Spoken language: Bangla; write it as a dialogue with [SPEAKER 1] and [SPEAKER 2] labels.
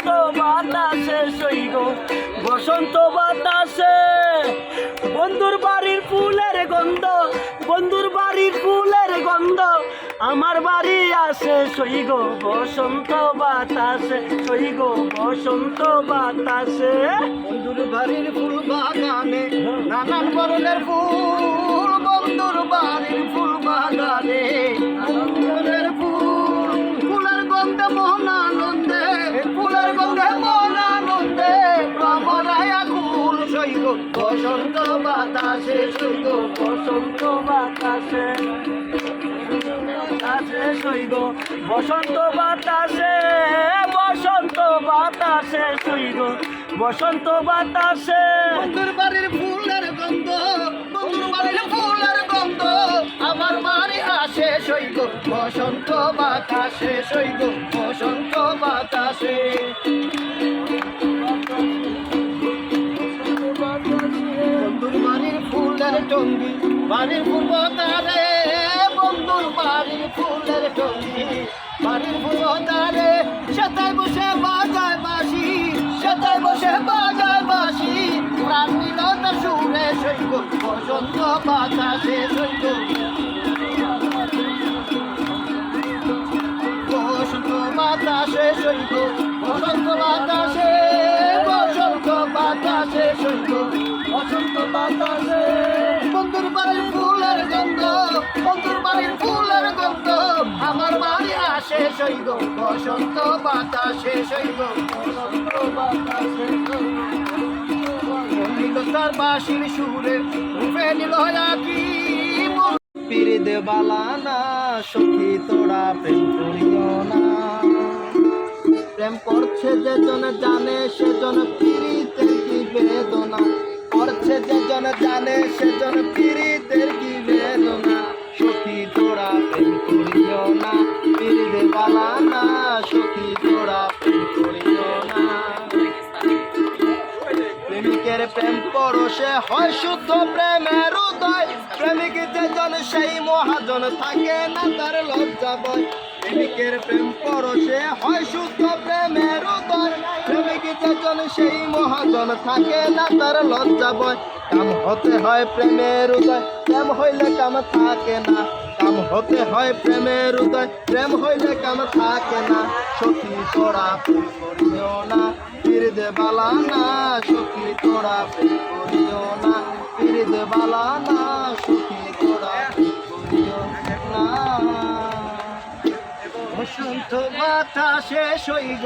[SPEAKER 1] বসন্ত বাতাসে সইগ বসন্ত বাতাসে। বন্ধুর বাড়ির ফুলের গন্ধ, বন্ধুর বাড়ির ফুলের গন্ধ, আমার বাড়ি আসে সইগ বসন্ত বাতাসে সইগ বসন্ত বাতাসে।
[SPEAKER 2] বন্ধুর বাড়ির ফুল বাগানে, নানান ধরনের ফুল বসন্ত বাতাসে, সৈগ
[SPEAKER 1] বসন্ত বাতাসে। বাতাসে বসন্ত বাতাসে বসন্ত বাতাসে সইগ বসন্ত বাতাসে।
[SPEAKER 2] বাড়ির ফুলের গন্ধ বাড়ির ফুলের গন্ধ, আমার বাড়ি আসে, সৈগ বসন্ত বাতাসে, সৈগ টঙ্গি, বাড়ির ফুল তারে বন্ধুর বাড়ির ফুলের টঙ্গি। বাড়ির ফুল তারে সেতায় বসে বাজায় বাসি সেতায় বসে বাজায় বাসি প্রাণ মিলন সুরে সৈক বসন্ত বাতাসে সৈক বসন্ত বাতাসে সৈক বসন্ত বাতাসে বসন্ত বাতাসে সৈক বসন্ত বাতাসে। বন্ধুর বাড়ির ফুলের গন্ধ। আমার বাড়ি আসে সৈগ বসন্ত বাতাসে সৈগ বসন্ত বাতাসে তার বাসির সুরে রূপে নিল কি পিড়ি দেবালা না সখী তোরা প্রেম করিও না। প্রেম করছে যে জন জানে সেজন পিড়িতের কি বেদনা। করছে যে জন জানে সেজন পিড়িতের প্রেমিকের প্রেম পরশে হয় শুদ্ধ প্রেমের উদয়। প্রেমিক যেজন, সেই মহাজন থাকে না তার লজ্জা বয় প্রেমিকের প্রেম পরশে হয় শুদ্ধ প্রেমের উদয়। প্রেমিক যেজন, সেই মহাজন থাকে না তার লজ্জা বয় কাম হতে হয় প্রেমের উদয়। প্রেম হইলে কাম থাকে না। কাম হতে হয় প্রেমের উদয়। প্রেম হইলে কাম থাকে না, সখী তোরা করিও না। পীর দে বালা না, সখী তোরা করিও না। পীর দে বালা না, সখী তোরা করিও না। বসন্ত বাতাসে সইগ